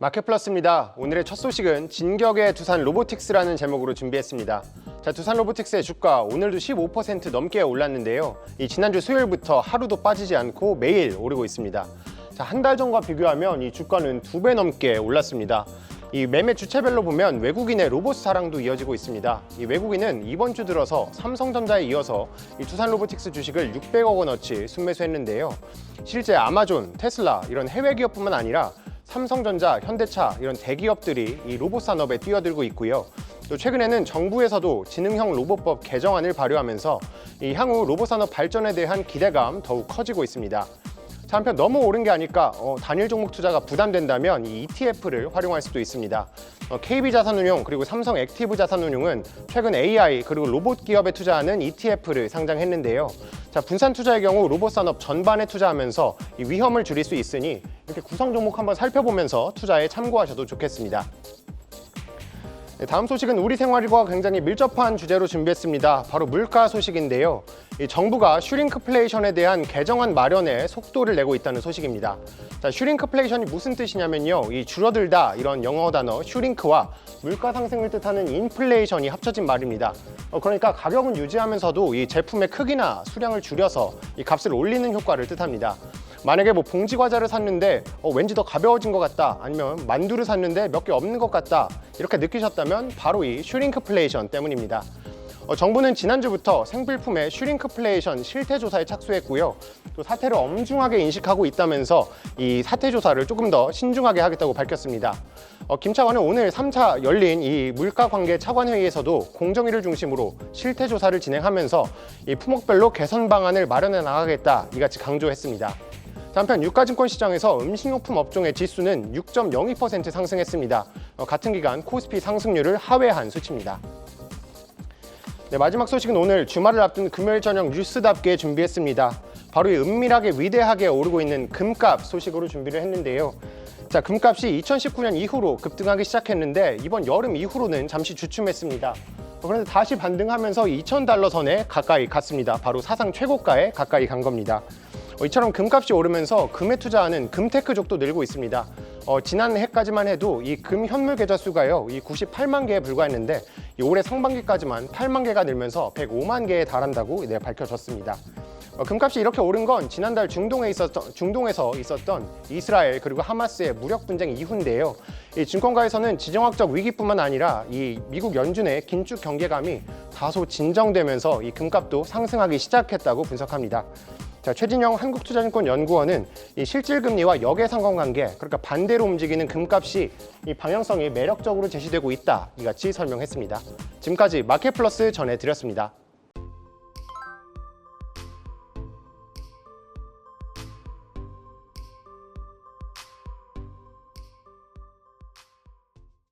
마켓플러스입니다. 오늘의 첫 소식은 진격의 두산 로보틱스라는 제목으로 준비했습니다. 자, 두산 로보틱스의 주가 오늘도 15% 넘게 올랐는데요. 이 지난주 수요일부터 하루도 빠지지 않고 매일 오르고 있습니다. 자, 한 달 전과 비교하면 이 주가는 두 배 넘게 올랐습니다. 이 매매 주체별로 보면 외국인의 로봇 사랑도 이어지고 있습니다. 이 외국인은 이번 주 들어서 삼성전자에 이어서 이 두산 로보틱스 주식을 600억 원어치 순매수했는데요. 실제 아마존, 테슬라 이런 해외 기업뿐만 아니라 삼성전자, 현대차 이런 대기업들이 이 로봇 산업에 뛰어들고 있고요. 또 최근에는 정부에서도 지능형 로봇법 개정안을 발효하면서 이 향후 로봇 산업 발전에 대한 기대감 더욱 커지고 있습니다. 자, 한편 너무 오른 게 아닐까 어, 단일 종목 투자가 부담된다면 이 ETF를 활용할 수도 있습니다. 어, KB자산운용 그리고 삼성 액티브 자산운용은 최근 AI 그리고 로봇 기업에 투자하는 ETF를 상장했는데요. 자, 분산 투자의 경우 로봇 산업 전반에 투자하면서 이 위험을 줄일 수 있으니 이렇게 구성 종목 한번 살펴보면서 투자에 참고하셔도 좋겠습니다. 네, 다음 소식은 우리 생활과 굉장히 밀접한 주제로 준비했습니다. 바로 물가 소식인데요. 이 정부가 슈링크플레이션에 대한 개정안 마련에 속도를 내고 있다는 소식입니다. 자, 슈링크플레이션이 무슨 뜻이냐면요. 이 줄어들다 이런 영어 단어 슈링크와 물가 상승을 뜻하는 인플레이션이 합쳐진 말입니다. 어, 그러니까 가격은 유지하면서도 이 제품의 크기나 수량을 줄여서 이 값을 올리는 효과를 뜻합니다. 만약에 뭐 봉지 과자를 샀는데 어, 왠지 더 가벼워진 것 같다 아니면 만두를 샀는데 몇 개 없는 것 같다 이렇게 느끼셨다면 바로 이 슈링크플레이션 때문입니다. 어, 정부는 지난주부터 생필품의 슈링크플레이션 실태 조사에 착수했고요. 또 사태를 엄중하게 인식하고 있다면서 이 사태 조사를 조금 더 신중하게 하겠다고 밝혔습니다. 어, 김 차관은 오늘 3차 열린 이 물가 관계 차관 회의에서도 공정위를 중심으로 실태 조사를 진행하면서 이 품목별로 개선 방안을 마련해 나가겠다 이같이 강조했습니다. 한편 유가증권 시장에서 음식료품 업종의 지수는 6.02% 상승했습니다. 어, 같은 기간 코스피 상승률을 하회한 수치입니다. 네, 마지막 소식은 오늘 주말을 앞둔 금요일 저녁 뉴스답게 준비했습니다. 바로 이 은밀하게 위대하게 오르고 있는 금값 소식으로 준비를 했는데요. 자, 금값이 2019년 이후로 급등하기 시작했는데 이번 여름 이후로는 잠시 주춤했습니다. 어, 그런데 다시 반등하면서 2,000달러 선에 가까이 갔습니다. 바로 사상 최고가에 가까이 간 겁니다. 어, 이처럼 금값이 오르면서 금에 투자하는 금테크족도 늘고 있습니다. 어, 지난 해까지만 해도 이 금 현물 계좌 수가요, 이 98만 개에 불과했는데 이 올해 상반기까지만 8만 개가 늘면서 105만 개에 달한다고 네, 밝혀졌습니다. 어, 금값이 이렇게 오른 건 지난달 중동에 있었던, 중동에서 있었던 이스라엘 그리고 하마스의 무력 분쟁 이후인데요. 이 증권가에서는 지정학적 위기뿐만 아니라 이 미국 연준의 긴축 경계감이 다소 진정되면서 이 금값도 상승하기 시작했다고 분석합니다. 자, 최진영 한국투자증권 연구원은 이 실질금리와 역의 상관관계, 그러니까 반대로 움직이는 금값이 이 방향성이 매력적으로 제시되고 있다. 이같이 설명했습니다. 지금까지 마켓플러스 전해드렸습니다.